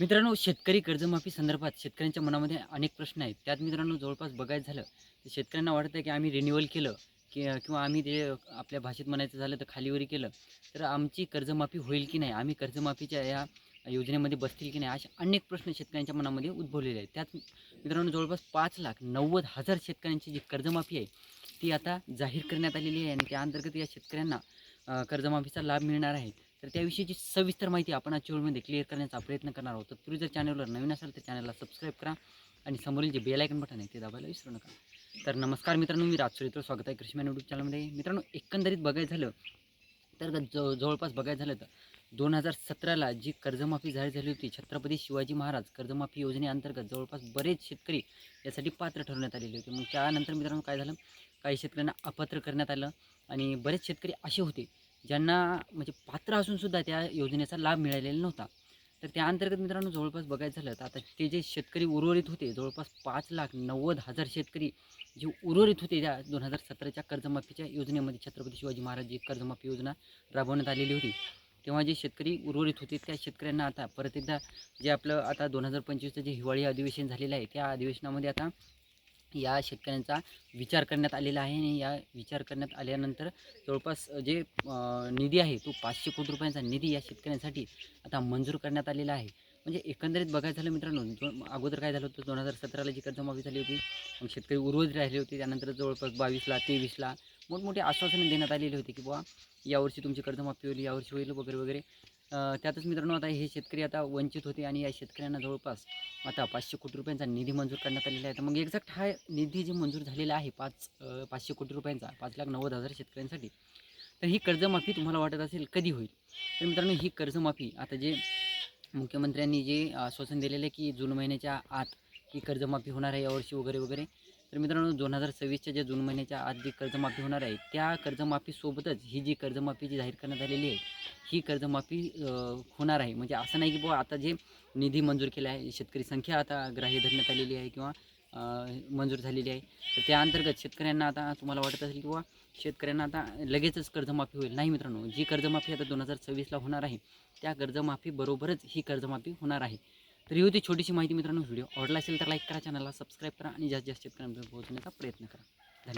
मित्रांनो शेतकरी कर्जमाफी संदर्भात शेतकऱ्यांच्या मनामध्ये अनेक प्रश्न आहेत. त्यात मित्रांनो जवळपास बघायचं झालं तर शेतकऱ्यांना वाटतं आहे की आम्ही रिन्युअल केलं की किंवा आम्ही ते आपल्या भाषेत म्हणायचं झालं तर खालीवरी केलं. तर आमची कर्जमाफी होईल की नाही आम्ही कर्जमाफीच्या या योजनेमध्ये बसतील की नाही असे अनेक प्रश्न शेतकऱ्यांच्या मनामध्ये उद्भवलेले आहेत. त्यात मित्रांनो जवळपास पाच लाख नव्वद हजार शेतकऱ्यांची जी कर्जमाफी आहे ती आता जाहीर करण्यात आलेली आहे आणि त्या अंतर्गत या शेतकऱ्यांना कर्जमाफीचा लाभ मिळणार आहे. तर त्याविषयीची सविस्तर माहिती आपण आजच्या व्हिडिओमध्ये क्लिअर करण्याचा प्रयत्न करणार आहोत. तर तुम्ही जर चॅनलवर नवीन असाल तर चॅनलला सबस्क्राईब करा आणि समोरील जे बेल आयकन बटन आहे ते दाबायला विसरू नका. तर नमस्कार मित्रांनो मी राज सुरेत्र स्वागत आहे कृषी यूट्यूब चॅनलमध्ये मित्रांनो एकंदरीत बघायचं झालं तर जव जवळपास बघायचं झालं तर दोन हजार सतराला जी कर्जमाफी जाहीर झाली होती छत्रपती शिवाजी महाराज कर्जमाफी योजनेअंतर्गत जवळपास बरेच शेतकरी यासाठी पात्र ठरवण्यात आलेले होते. मग त्यानंतर मित्रांनो काय झालं? काही शेतकऱ्यांना अपात्र करण्यात आलं आणि बरेच शेतकरी असे होते ज्यांना म्हणजे पात्र असूनसुद्धा त्या योजनेचा लाभ मिळालेला नव्हता. तर त्या अंतर्गत मित्रांनो जवळपास बघायचं झालं तर आता ते जे शेतकरी उर्वरित होते जवळपास पाच लाख नव्वद हजार शेतकरी जे उर्वरित होते त्या दोन हजार सतराच्या कर्जमाफीच्या योजनेमध्ये छत्रपती शिवाजी महाराज जी कर्जमाफी योजना राबवण्यात आलेली होती. तेव्हा जे शेतकरी उर्वरित होते त्या शेतकऱ्यांना आता परत एकदा जे आपलं आता दोन हजार पंचवीसचं जे हिवाळी अधिवेशन झालेलं आहे त्या अधिवेशनामध्ये आता या शेतकऱ्यांचा विचार करण्यात आलेला आहे आणि या विचार करण्यात आल्यानंतर जवळपास जे निधी आहे तो पाचशे कोटी रुपयांचा निधी या शेतकऱ्यांसाठी आता मंजूर करण्यात आलेला आहे. म्हणजे एकंदरीत बघायचं झालं मित्रांनो अगोदर काय झालं होतं दोन हजार सतराला जी कर्जमाफी झाली होती मग शेतकरी उर्वरित राहिले होते त्यानंतर जवळपास बावीसला तेवीसला मोठमोठे आश्वासनं देण्यात आलेली होती की बुवा यावर्षी तुमची कर्जमाफी होईल यावर्षी होईल वगैरे वगैरे. त्यातच मित्रांनो आता हे शेतकरी आता वंचित होते आणि या शेतकऱ्यांना जवळपास आता पाचशे कोटी रुपयांचा निधी मंजूर करण्यात आलेला आहे. तर मग एक्झॅक्ट हा निधी जे मंजूर झालेला आहे पाच पाचशे कोटी रुपयांचा पाच लाख नव्वद हजार शेतकऱ्यांसाठी तर ही कर्जमाफी तुम्हाला वाटत असेल कधी होईल? तर मित्रांनो ही कर्जमाफी आता जे मुख्यमंत्र्यांनी जे आश्वासन दिलेलं आहे की जून महिन्याच्या आत ही कर्जमाफी होणार आहे यावर्षी वगैरे वगैरे तर मित्रांनो दोन हजार सव्वीसच्या ज्या जून महिन्याच्या आत जी कर्जमाफी होणार आहे त्या कर्जमाफीसोबतच ही जी कर्जमाफी जी जाहीर करण्यात आलेली आहे ही कर्जमाफी होणार आहे. म्हणजे असं नाही की बुवा आता जे निधी मंजूर केला आहे शेतकरी संख्या आता ग्राह्य धरण्यात आलेली आहे किंवा मंजूर झालेली आहे. तर त्या अंतर्गत शेतकऱ्यांना आता तुम्हाला वाटत असेल की बुवा शेतकऱ्यांना आता लगेचच कर्जमाफी होईल. नाही मित्रांनो जी कर्जमाफी आता दोन हजार सव्वीसला होणार आहे त्या कर्जमाफीबरोबरच ही कर्जमाफी होणार आहे. तर ही होती छोटीशी माहिती मित्रांनो. व्हिडिओ आवडला असेल तर लाईक करा चॅनलला सबस्क्राईब करा आणि जास्तीत जास्त शेतकऱ्यांपर्यंत पोहोचण्याचा प्रयत्न करा. धन्यवाद.